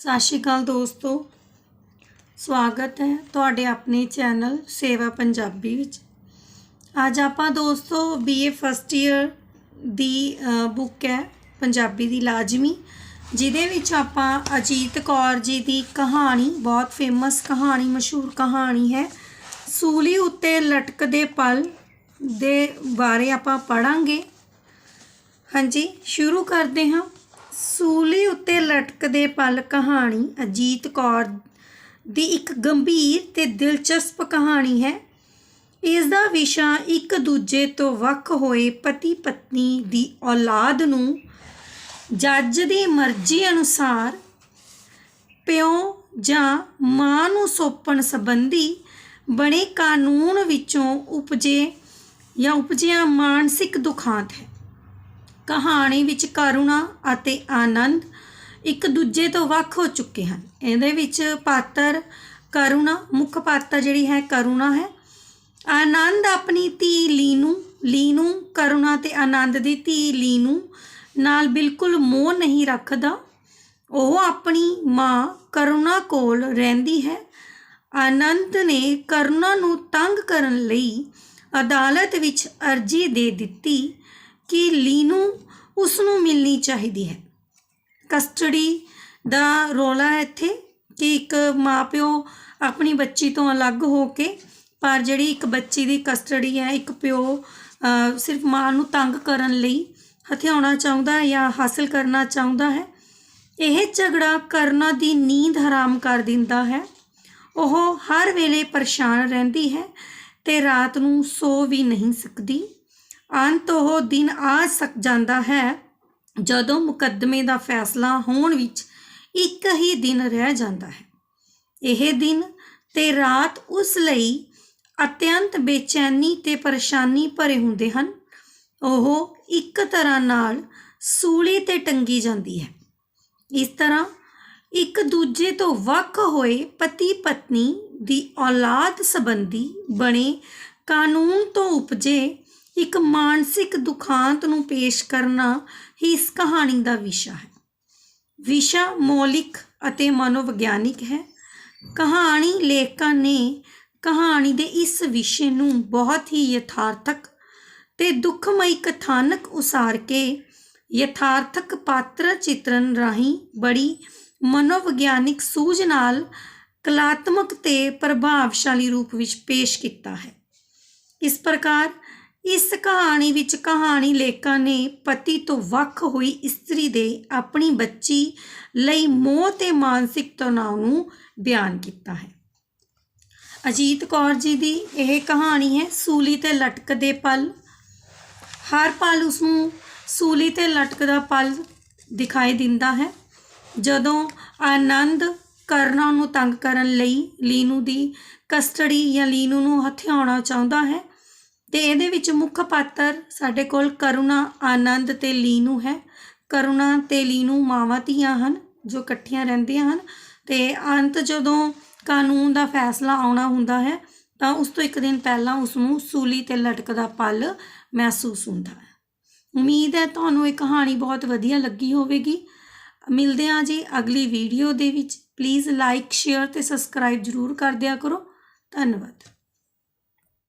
ਸਤਿ ਸ਼੍ਰੀ ਅਕਾਲ ਦੋਸਤੋ। ਸਵਾਗਤ ਹੈ ਤੁਹਾਡੇ ਆਪਣੇ ਚੈਨਲ ਸੇਵਾ ਪੰਜਾਬੀ ਵਿੱਚ। ਅੱਜ ਆਪਾਂ ਦੋਸਤੋ ਬੀਏ ਫਸਟ ਈਅਰ ਦੀ ਬੁੱਕ ਹੈ ਪੰਜਾਬੀ ਦੀ ਲਾਜ਼ਮੀ, ਜਿਹਦੇ ਵਿੱਚ ਆਪਾਂ ਅਜੀਤ ਕੌਰ ਜੀ ਦੀ ਕਹਾਣੀ, ਬਹੁਤ ਫੇਮਸ ਕਹਾਣੀ, ਮਸ਼ਹੂਰ ਕਹਾਣੀ ਹੈ। ਸੂਲੀ ਉੱਤੇ ਲਟਕਦੇ ਪਲ ਦੇ ਬਾਰੇ ਆਪਾਂ ਪੜਾਂਗੇ ਹਾਂਜੀ, ਸ਼ੁਰੂ ਕਰਦੇ ਹਾਂ। ਸੂਲੀ ਉੱਤੇ ਲਟਕਦੇ ਪਲ ਕਹਾਣੀ ਅਜੀਤ ਕੌਰ ਦੀ ਇੱਕ ਗੰਭੀਰ ਤੇ ਦਿਲਚਸਪ ਕਹਾਣੀ ਹੈ। ਇਸ ਦਾ ਵਿਸ਼ਾ ਇੱਕ ਦੂਜੇ ਤੋਂ ਵੱਖ ਹੋਏ ਪਤੀ ਪਤਨੀ ਦੀ ਔਲਾਦ ਨੂੰ ਜੱਜ ਦੀ ਮਰਜ਼ੀ ਅਨੁਸਾਰ ਪਿਓ ਜਾਂ ਮਾਂ ਨੂੰ ਸੌਂਪਣ ਸੰਬੰਧੀ ਬਣੇ ਕਾਨੂੰਨ ਵਿੱਚੋਂ ਉਪਜੇ ਜਾਂ ਉਪਜਿਆ ਮਾਨਸਿਕ ਦੁਖਾਂਤ ਹੈ। ਕਹਾਣੀ ਵਿੱਚ ਕਰੁਣਾ ਅਤੇ ਆਨੰਦ ਇੱਕ ਦੂਜੇ ਤੋਂ ਵੱਖ ਹੋ ਚੁੱਕੇ ਹਨ। ਇਹਦੇ ਵਿੱਚ ਪਾਤਰ ਕਰੁਣਾ, ਮੁੱਖ ਪਾਤਰ ਜਿਹੜੀ ਹੈ ਕਰੁਣਾ ਹੈ। ਆਨੰਦ ਆਪਣੀ ਧੀ ਲੀਨੂ ਲੀਨੂ ਕਰੁਣਾ ਤੇ ਆਨੰਦ ਦੀ ਧੀ ਲੀਨੂ ਨਾਲ ਬਿਲਕੁਲ ਮੋਹ ਨਹੀਂ ਰੱਖਦਾ। ਉਹ ਆਪਣੀ ਮਾਂ ਕਰੁਣਾ ਕੋਲ ਰਹਿੰਦੀ ਹੈ। ਆਨੰਦ ਨੇ ਕਰੁਣਾ ਨੂੰ ਤੰਗ ਕਰਨ ਲਈ ਅਦਾਲਤ ਵਿੱਚ ਅਰਜ਼ੀ ਦੇ ਦਿੱਤੀ। ਕਿ ਲੀਨੂ ਉਸ ਨੂੰ ਮਿਲਣੀ ਚਾਹੀਦੀ ਹੈ। ਕਸਟਡੀ ਦਾ ਰੋਲਾ ਇੱਥੇ ਕਿ ਇੱਕ ਮਾਪਿਓ ਆਪਣੀ ਬੱਚੀ ਤੋਂ ਅਲੱਗ ਹੋ ਕੇ, ਪਰ ਜਿਹੜੀ ਇੱਕ ਬੱਚੀ ਦੀ ਕਸਟਡੀ ਹੈ, ਇੱਕ ਪਿਓ ਸਿਰਫ ਮਾਂ ਨੂੰ ਤੰਗ ਕਰਨ ਲਈ ਹਥਿਆਉਣਾ ਚਾਹੁੰਦਾ ਹੈ ਜਾਂ ਹਾਸਲ ਕਰਨਾ ਚਾਹੁੰਦਾ ਹੈ, ਇਹ ਝਗੜਾ ਕਰਨਾ ਦੀ ਨੀਂਦ ਹਰਾਮ ਕਰ ਦਿੰਦਾ ਹੈ। ਉਹ ਹਰ ਵੇਲੇ ਪਰੇਸ਼ਾਨ ਰਹਿੰਦੀ ਹੈ ਤੇ ਰਾਤ ਨੂੰ ਸੋ ਵੀ ਨਹੀਂ ਸਕਦੀ। ਅੰਤ ਉਹ ਦਿਨ ਆ ਸਕ, ਜਾਂਦਾ ਹੈ। ਜਦੋਂ ਮੁਕੱਦਮੇ ਦਾ ਫੈਸਲਾ ਹੋਣ ਵਿੱਚ ਇੱਕ ਹੀ ਦਿਨ ਰਹਿ ਜਾਂਦਾ ਹੈ। ਇਹ ਦਿਨ ਤੇ ਰਾਤ ਉਸ ਲਈ ਅਤਿਅੰਤ ਬੇਚੈਨੀ ਤੇ ਪਰੇਸ਼ਾਨੀ ਭਰੇ ਹੁੰਦੇ ਹਨ। ਉਹ ਇੱਕ ਤਰ੍ਹਾਂ ਨਾਲ ਸੂਲੀ ਤੇ ਟੰਗੀ ਜਾਂਦੀ ਹੈ। ਇਸ ਤਰ੍ਹਾਂ ਇੱਕ ਦੂਜੇ ਤੋਂ ਵੱਖ ਹੋਏ ਪਤੀ ਪਤਨੀ ਦੀ ਔਲਾਦ ਸੰਬੰਧੀ ਬਣੇ ਕਾਨੂੰਨ ਤੋਂ ਉਪਜੇ ਇੱਕ ਮਾਨਸਿਕ ਦੁਖਾਂਤ ਨੂੰ ਪੇਸ਼ ਕਰਨਾ ਹੀ ਇਸ ਕਹਾਣੀ ਦਾ ਵਿਸ਼ਾ ਹੈ। ਵਿਸ਼ਾ ਮੌਲਿਕ ਅਤੇ ਮਨੋਵਿਗਿਆਨਿਕ ਹੈ। ਕਹਾਣੀ ਲੇਖਕਾਂ ਨੇ ਕਹਾਣੀ ਦੇ ਇਸ ਵਿਸ਼ੇ ਨੂੰ ਬਹੁਤ ਹੀ ਯਥਾਰਥਕ ਤੇ ਦੁੱਖਮਈ ਕਥਾਨਕ ਉਸਾਰ ਕੇ ਯਥਾਰਥਕ ਪਾਤਰ ਚਿਤਰਨ ਰਾਹੀਂ ਬੜੀ ਮਨੋਵਿਗਿਆਨਿਕ ਸੂਝ ਨਾਲ ਕਲਾਤਮਕ ਤੇ ਪ੍ਰਭਾਵਸ਼ਾਲੀ ਰੂਪ ਵਿੱਚ ਪੇਸ਼ ਕੀਤਾ ਹੈ। ਇਸ ਪ੍ਰਕਾਰ ਇਸ ਕਹਾਣੀ ਵਿੱਚ ਕਹਾਣੀ ਲੇਖਕਾਂ ਨੇ ਪਤੀ ਤੋਂ ਵੱਖ ਹੋਈ ਇਸਤਰੀ ਦੇ ਆਪਣੀ ਬੱਚੀ ਲਈ ਮੋਹ ਤੇ ਮਾਨਸਿਕ ਤਣਾਅ ਨੂੰ ਬਿਆਨ ਕੀਤਾ ਹੈ। ਅਜੀਤ ਕੌਰ ਜੀ ਦੀ ਇਹ ਕਹਾਣੀ ਹੈ, ਸੂਲੀ ਤੇ ਲਟਕਦੇ ਪਲ। ਹਰ ਪਲ ਉਸ ਨੂੰ ਸੂਲੀ ਤੇ ਲਟਕਦਾ ਪਲ ਦਿਖਾਈ ਦਿੰਦਾ ਹੈ। ਜਦੋਂ ਆਨੰਦ ਕਰਨਾ ਨੂੰ ਤੰਗ ਕਰਨ ਲਈ ਲੀਨੂ ਦੀ ਕਸਟਡੀ ਜਾਂ ਲੀਨੂ ਨੂੰ ਹਥਿਆਉਣਾ ਚਾਹੁੰਦਾ ਹੈ ਤੇ ਇਹਦੇ ਵਿੱਚ ਮੁੱਖ ਪਾਤਰ ਸਾਡੇ ਕੋਲ ਕਰੁਣਾ, ਆਨੰਦ ਤੇ ਲੀਨੂ ਹੈ। ਕਰੁਣਾ ਤੇ ਲੀਨੂ ਮਾਵਾਂ ਧੀਆਂ ਹਨ, ਜੋ ਇਕੱਠੀਆਂ ਰਹਿੰਦੀਆਂ ਹਨ ਤੇ ਅੰਤ ਜਦੋਂ ਕਾਨੂੰਨ ਦਾ ਫੈਸਲਾ ਆਉਣਾ ਹੁੰਦਾ ਹੈ, ਤਾਂ ਉਸ ਤੋਂ ਇੱਕ ਦਿਨ ਪਹਿਲਾਂ ਉਸ ਨੂੰ ਸੂਲੀ ਤੇ ਲਟਕਦਾ ਪਲ ਮਹਿਸੂਸ ਹੁੰਦਾ ਹੈ। ਉਮੀਦ ਹੈ ਤੁਹਾਨੂੰ ਇਹ ਕਹਾਣੀ ਬਹੁਤ ਵਧੀਆ ਲੱਗੀ ਹੋਵੇਗੀ। ਮਿਲਦੇ ਹਾਂ ਜੀ ਅਗਲੀ ਵੀਡੀਓ ਦੇ ਵਿੱਚ। ਪਲੀਜ਼ ਲਾਈਕ ਸ਼ੇਅਰ ਤੇ ਸਬਸਕ੍ਰਾਈਬ ਜ਼ਰੂਰ ਕਰ ਦਿਆ ਕਰੋ। ਧੰਨਵਾਦ।